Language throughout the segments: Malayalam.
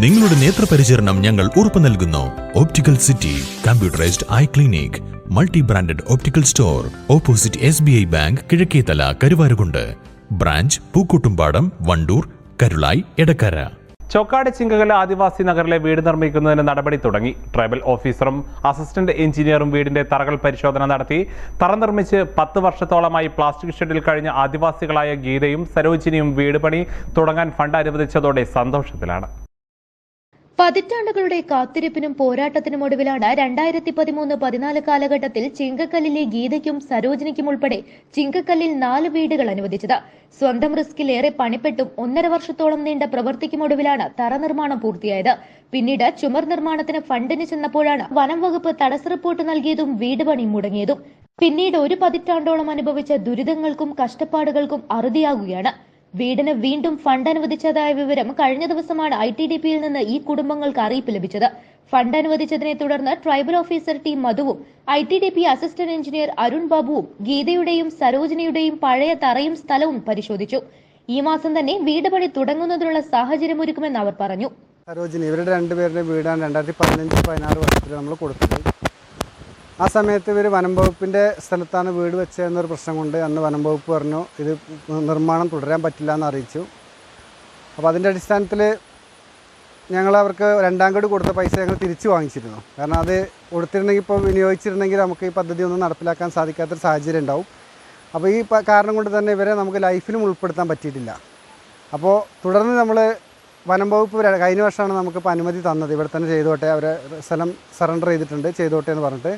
നിങ്ങളുടെ നേത്രപരിചരണം ഞങ്ങൾ ഉറപ്പു നൽകുന്നു. Optical city computerised eye clinic multi branded optical store opposite S B I bank Kizhakkethala Karuvarakundu. Branch Pookkottumpadam Wandoor Karulai Edakkara. Chokkad Chinkakala adivasi നഗറിലെ വീട് നിർമ്മിക്കുന്നതിന് നടപടി തുടങ്ങി. ട്രൈബൽ ഓഫീസറും അസിസ്റ്റന്റ് എഞ്ചിനീയറും വീടിന്റെ തറകൾ പരിശോധന നടത്തി. തറ നിർമ്മിച്ച് പത്ത് വർഷത്തോളമായി പ്ലാസ്റ്റിക് ഷെഡിൽ കഴിഞ്ഞ ആദിവാസികളായ ഗീതയും സരോജിനിയും വീട് പണി തുടങ്ങാൻ ഫണ്ട് അനുവദിച്ചതോടെ സന്തോഷത്തിലാണ്. പതിറ്റാണ്ടുകളുടെ കാത്തിരിപ്പിനും പോരാട്ടത്തിനും ഒടുവിലാണ് രണ്ടായിരത്തി പതിമൂന്ന് പതിനാല് കാലഘട്ടത്തിൽ ചിങ്കക്കല്ലിലെ ഗീതയ്ക്കും സരോജിനിക്കും ഉൾപ്പെടെ ചിങ്കക്കല്ലിൽ നാല് വീടുകൾ അനുവദിച്ചത്. സ്വന്തം റിസ്കിൽ ഏറെ പണിപ്പെട്ടും ഒന്നര വർഷത്തോളം നീണ്ട പ്രവൃത്തിക്കും ഒടുവിലാണ് തറ നിർമ്മാണം പൂർത്തിയായത്. പിന്നീട് ചുമർ നിർമ്മാണത്തിന് ഫണ്ടിന് ചെന്നപ്പോഴാണ് വനം വകുപ്പ് തടസ്സ റിപ്പോർട്ട് നൽകിയതും വീട് പണി മുടങ്ങിയതും. പിന്നീട് ഒരു പതിറ്റാണ്ടോളം അനുഭവിച്ച ദുരിതങ്ങൾക്കും കഷ്ടപ്പാടുകൾക്കും അറുതിയാകുകയാണ് വീടിന് വീണ്ടും ഫണ്ട് അനുവദിച്ചതായ വിവരം കഴിഞ്ഞ ദിവസമാണ് ഐ ടി ഡി പിയിൽ നിന്ന് ഈ കുടുംബങ്ങൾക്ക് അറിയിപ്പ് ലഭിച്ചത്. ഫണ്ട് അനുവദിച്ചതിനെ തുടർന്ന് tribal officer T മധുവും I T D P assistant engineer Arun ബാബുവും ഗീതയുടെയും സരോജിനിയുടെയും പഴയ തറയും സ്ഥലവും പരിശോധിച്ചു. ഈ മാസം തന്നെ വീട് പണി തുടങ്ങുന്നതിനുള്ള സാഹചര്യമൊരുക്കുമെന്ന് അവർ പറഞ്ഞു. സരോജിനി ഇവരുടെ രണ്ടുപേരുടെ വീടാണ് രണ്ടായിരത്തി പതിനഞ്ച് പതിനാറ് വർഷത്തിൽ നമ്മൾ കൊടുത്തത്. ആ സമയത്ത് ഇവർ വനം വകുപ്പിന്റെ സ്ഥലത്താണ് വീട് വെച്ചതെന്നൊരു പ്രശ്നം കൊണ്ട് അന്ന് വനം വകുപ്പ് പറഞ്ഞു ഇത് നിർമ്മാണം തുടരാൻ പറ്റില്ല എന്ന് അറിയിച്ചു. അപ്പോൾ അതിന്റെ അടിസ്ഥാനത്തിൽ ഞങ്ങൾ അവർക്ക് രണ്ടാം ഗഡു കൊടുത്ത പൈസ ഞങ്ങൾ തിരിച്ചു വാങ്ങിച്ചിരുന്നു. കാരണം അത് കൊടുത്തിരുന്നെങ്കിൽ ഇപ്പോൾ വിനിയോഗിച്ചിരുന്നെങ്കിൽ നമുക്ക് ഈ പദ്ധതി ഒന്നും നടപ്പിലാക്കാൻ സാധിക്കാത്തൊരു സാഹചര്യം ഉണ്ടാവും. അപ്പോൾ ഈ കാരണം കൊണ്ട് തന്നെ ഇവരെ നമുക്ക് ലൈഫിലും ഉൾപ്പെടുത്താൻ പറ്റിയിട്ടില്ല. അപ്പോൾ തുടർന്ന് നമ്മൾ വനം വകുപ്പ് കഴിഞ്ഞ വർഷമാണ് നമുക്കിപ്പോൾ അനുമതി തന്നത്. ഇവിടെ തന്നെ ചെയ്തോട്ടെ അവരെ സ്ഥലം സറണ്ടർ ചെയ്തിട്ടുണ്ട് ചെയ്തോട്ടെ എന്ന് പറഞ്ഞിട്ട്.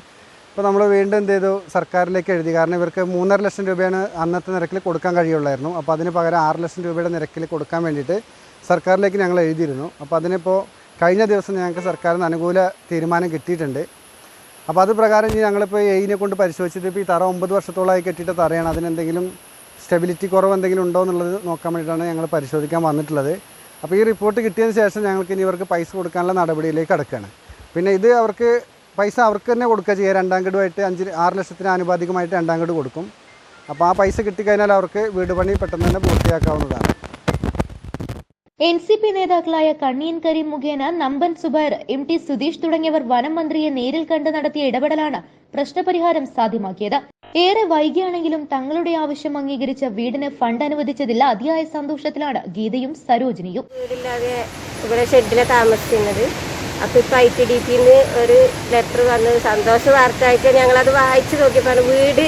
ഇപ്പോൾ നമ്മൾ വീണ്ടും എന്ത് ചെയ്തു? സർക്കാരിലേക്ക് എഴുതി. കാരണം ഇവർക്ക് മൂന്നര ലക്ഷം രൂപയാണ് അന്നത്തെ നിരക്കിൽ കൊടുക്കാൻ കഴിയുള്ളായിരുന്നു. അപ്പോൾ അതിന് പകരം ആറ് ലക്ഷം രൂപയുടെ നിരക്കിൽ കൊടുക്കാൻ വേണ്ടിയിട്ട് സർക്കാരിലേക്ക് ഞങ്ങൾ എഴുതിയിരുന്നു. അപ്പോൾ അതിനിപ്പോൾ കഴിഞ്ഞ ദിവസം ഞങ്ങൾക്ക് സർക്കാരിൽ നിന്ന് അനുകൂല തീരുമാനം കിട്ടിയിട്ടുണ്ട്. അപ്പോൾ അത് പ്രകാരം ഇനി ഞങ്ങളിപ്പോൾ എയിനെ കൊണ്ട് പരിശോധിച്ചിട്ട് ഇപ്പോൾ ഈ തറ ഒമ്പത് വർഷത്തോളമായി കെട്ടിയിട്ട് തറയാണ്. അതിനെന്തെങ്കിലും സ്റ്റെബിലിറ്റി കുറവ് എന്തെങ്കിലും ഉണ്ടോ എന്നുള്ളത് നോക്കാൻ വേണ്ടിയിട്ടാണ് ഞങ്ങൾ പരിശോധിക്കാൻ വന്നിട്ടുള്ളത്. അപ്പോൾ ഈ റിപ്പോർട്ട് കിട്ടിയതിന് ശേഷം ഞങ്ങൾക്ക് ഇനി ഇവർക്ക് പൈസ കൊടുക്കാനുള്ള നടപടിയിലേക്ക് കടക്കുകയാണ് പിന്നെ ഇത് അവർക്ക് പൈസ അവർക്ക് തന്നെ കൊടുക്കുക ചെയ്യുക. രണ്ടാം ഗഡുമായിട്ട് അഞ്ച് ആറ് ലക്ഷത്തിന് ആനുപാതികമായിട്ട് രണ്ടാം ഗഡു കൊടുക്കും. അപ്പോൾ ആ പൈസ കിട്ടിക്കഴിഞ്ഞാൽ അവർക്ക് വീട് പണി പെട്ടെന്ന് തന്നെ പൂർത്തിയാക്കാവുന്നതാണ്. എൻ സി പി നേതാക്കളായ കണ്ണിയൻ കരീം മുഖേന നമ്പൻ സുബൈർ എം ടി സുധീഷ് തുടങ്ങിയവർ വനം മന്ത്രിയെ നേരിൽ കണ്ട് നടത്തിയ ഇടപെടലാണ് പ്രശ്നപരിഹാരം സാധ്യമാക്കിയത്. ഏറെ വൈകിയാണെങ്കിലും തങ്ങളുടെ ആവശ്യം അംഗീകരിച്ച വീടിന് ഫണ്ട് അനുവദിച്ചതിൽ അതിയായ സന്തോഷത്തിലാണ് ഗീതയും സരോജിനിയും. വീടില്ലാതെ ഇവിടെ ഷെഡിലെ താമസിക്കുന്നത്. അപ്പോൾ ഇപ്പോൾ ഐ ടി ഡി പിന്ന് ഒരു ലെറ്റർ വന്ന് സന്തോഷ വാർത്തയായിട്ട് ഞങ്ങളത് വായിച്ചു നോക്കിയപ്പോൾ വീട്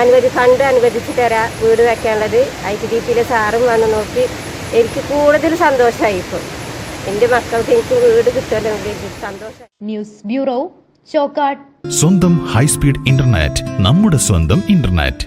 അനുവദി ഫണ്ട് അനുവദിച്ച് തരാം വീട് വെക്കാനുള്ളത്. ഐ ടി ഡി പിയിലെ സാറും വന്ന് നോക്കി. എനിക്ക് കൂടുതൽ സന്തോഷമായി ഇപ്പോൾ എന്റെ മക്കൾക്ക് എനിക്ക് വീട് കിട്ടുമല്ലോ എനിക്ക് സന്തോഷം ന്യൂസ് ബ്യൂറോ ചോക്കാട്. സ്വന്തം ഹൈസ്പീഡ് ഇന്റർനെറ്റ് നമ്മുടെ സ്വന്തം ഇന്റർനെറ്റ്.